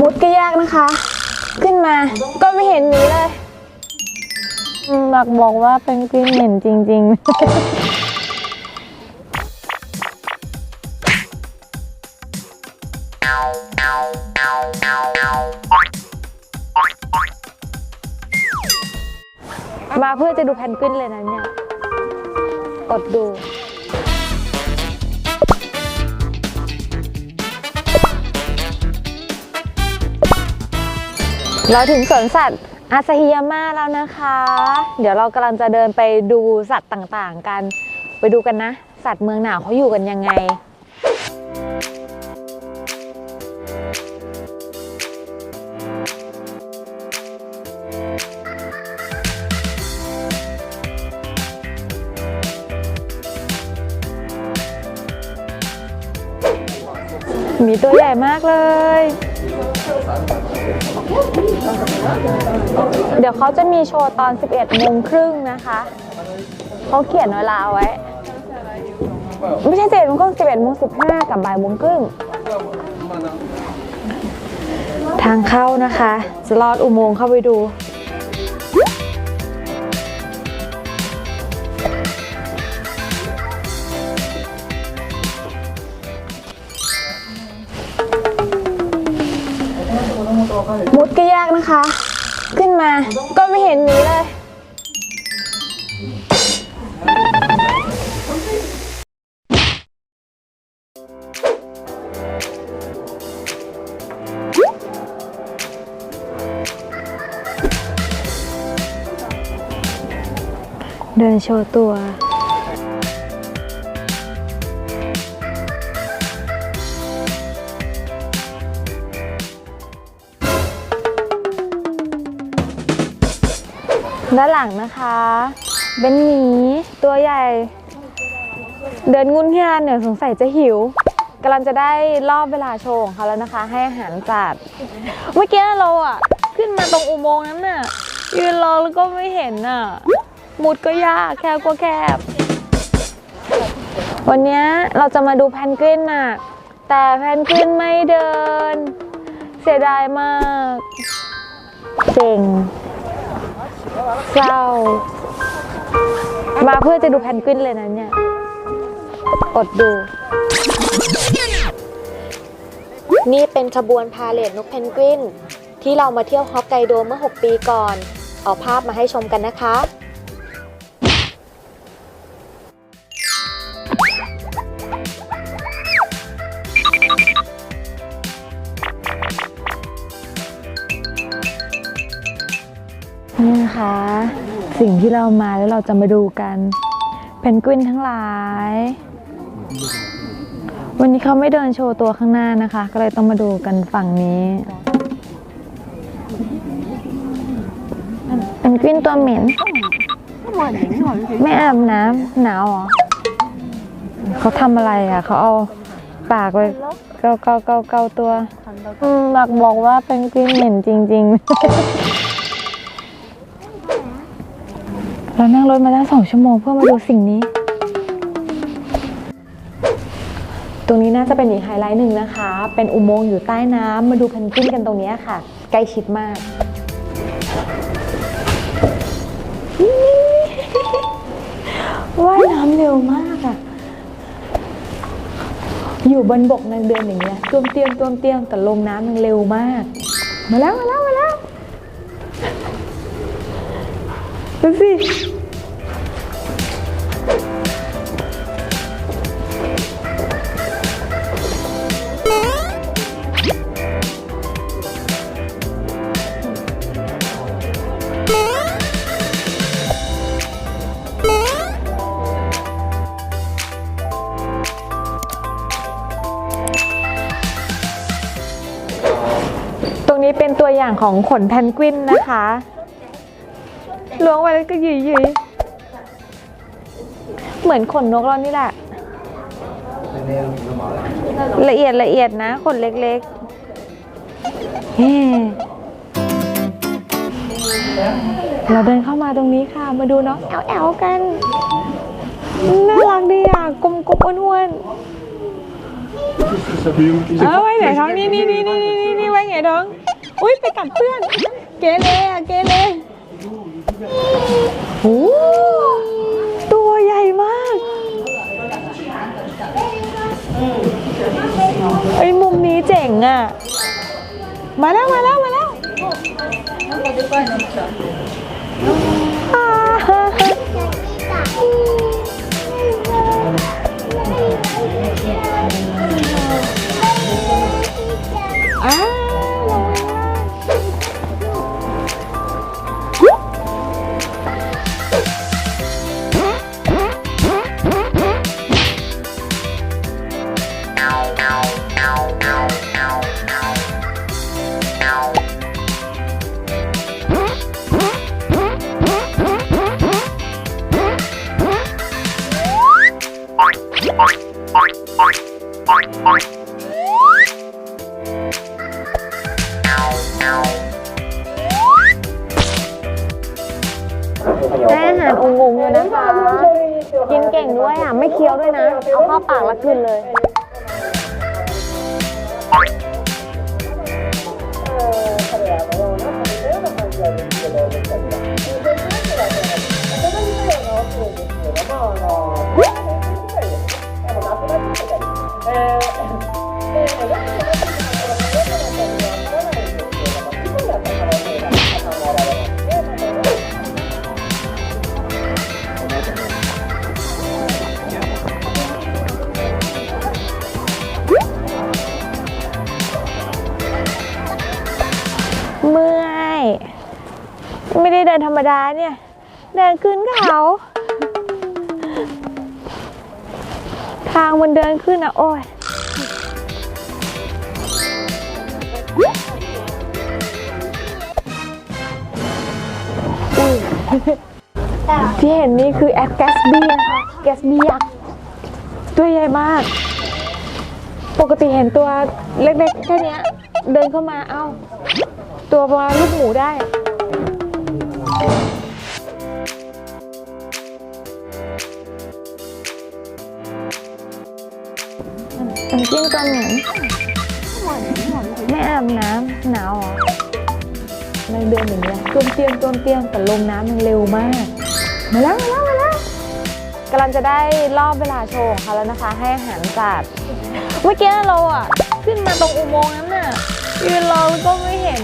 มุดก็ยากนะคะ ขึ้นมาก็ไม่เห็นหนีเลยอืมหลักบอกว่าเป็นกวินเหม็นจริง ๆมาเพื่อจะดูแพนกวินเลยนะเนี่ย กดดู เราถึงสวนสัตว์อาซาฮิยาม่าแล้วนะคะ เดี๋ยวเรากำลังจะเดินไปดูสัตว์ต่างๆกัน ไปดูกันนะ สัตว์เมืองหนาวเขาอยู่กันยังไงมีตัวใหญ่มากเลย เดี๋ยวเขาจะมีโชว์ตอน 11โมงครึ่งนะคะ เขาเขียนเวลาไว้ ไม่ใช่11โมงครึ่ง11โมง15 กับบ่ายโมงครึ่ง ทางเข้านะคะ จะลอดอุโมงค์เข้าไปดู มุดก็ยากนะคะ ขึ้นมาก็ไม่เห็นหนีเลย เดินโชว์ตัว ด้านหลังนะคะ เป็นหมีตัวใหญ่ เดินงุนงานเนี่ยสงสัยจะหิวกำลังจะได้รอบเวลาโชว์ของเขาแล้วนะคะ ให้อาหารสัตว์เมื่อกี้เราอะขึ้นมาตรงอุโมงค์นั้นน่ะ ยืนรอแล้วก็ไม่เห็นน่ะ มุดก็ยากแคบก็แคบ วันนี้เราจะมาดูแพนกวินน่ะ แต่แพนกวินไม่เดิน เสียดายมาก เจ๋ง เศร้า มาเพื่อจะดูแพนกวินเลยนะเนี่ย อดดู นี่เป็นขบวนพาเลทนกเพนกวิน ที่เรามาเที่ยวฮอกไกโดเมื่อ 6 ปีก่อน เอาภาพมาให้ชมกันนะคะ สิ่งที่เรามาแล้วเราจะมาดูกันเพนกวินทั้งหลาย วันนี้เขาไม่เดินโชว์ตัวข้างหน้านะคะ ก็เลยต้องมาดูกันฝั่งนี้เพนกวินตัวเหม็น ไม่อาบน้ำหนาวเหรอเขาทำอะไรอะ เขาเอาปากไปเกาเกาเกาเกาตัวอืมหลักบอกว่าเป็นกวินเหม็นจริง ๆ เรานั่งรถมาตั้งสองชั่วโมงเพื่อมาดูสิ่งนี้ ตรงนี้น่าจะเป็นอีกไฮไลท์หนึ่งนะคะ เป็นอุโมงค์อยู่ใต้น้ำมาดูเพนกวินกันตรงนี้ค่ะ ใกล้ชิดมาก ว่ายน้ำเร็วมากอะอยู่บนบกนางเดินอย่างเงี้ยตวมเตียงตวมเตียงแต่ลงน้ำมันเร็วมาก มาแล้วมาแล้วมาแล้ว ดูสิ ตรงนี้เป็นตัวอย่างของขนแพนกวินนะคะ ล้วงไว้แล้วก็หยุยหยุยเหมือนขนนกเรานี่แหละ ละเอียดละเอียดนะ ขนเล็กๆเฮ้เราเดินเข้ามาตรงนี้ค่ะ มาดูน้องแอลแอลกัน น่ารักดีอะ กลมๆอ้วนๆเอาไว้ไหนท้องนี่นี่นี่นี่นี่นี่ไว้ไงท้อง อุ้ยไปกัดเพื่อน เกเรอะเกเร โอ้ตัวใหญ่มากไอ้ยมุมนี้เจ๋งอะ มาแล้วมาแล้วมาแล้ว ได้อาหารองงๆอยู่นะคะ กินเก่งด้วยอะ ไม่เคี้ยวด้วยนะ เอาเข้าปากแล้วกลืนเลยเไม่ได้เดินธรรมดาเนี่ย เดินขึ้นเขาทางมันเดินขึ้นอะ โอ้ยอุ๊ยที่เห็นนี่คือแอดแกสบี้นะคะแกสบี้ยักษ์ตัวใหญ่มาก ปกติเห็นตัวเล็กๆแค่เนี้ยเดินเข้ามาเอ้า ตัวประมาณลูกหมูได้อะ น้ำจิ้มตัวเหม็นไม่อาบน้ำหนาวเหรอในเดือนอย่างเงี้ยต้มเตียมต้มเตียมแต่ลงน้ำมันเร็วมาก มาแล้วมาแล้วมาแล้วกำลังจะได้รอบเวลาโชว์ของเขาแล้วนะคะ ให้อาหารสัตว์เมื่อกี้เราอะ ขึ้นมาตรงอุโมงค์นั้นน่ะยืนรอแล้วก็ไม่เห็น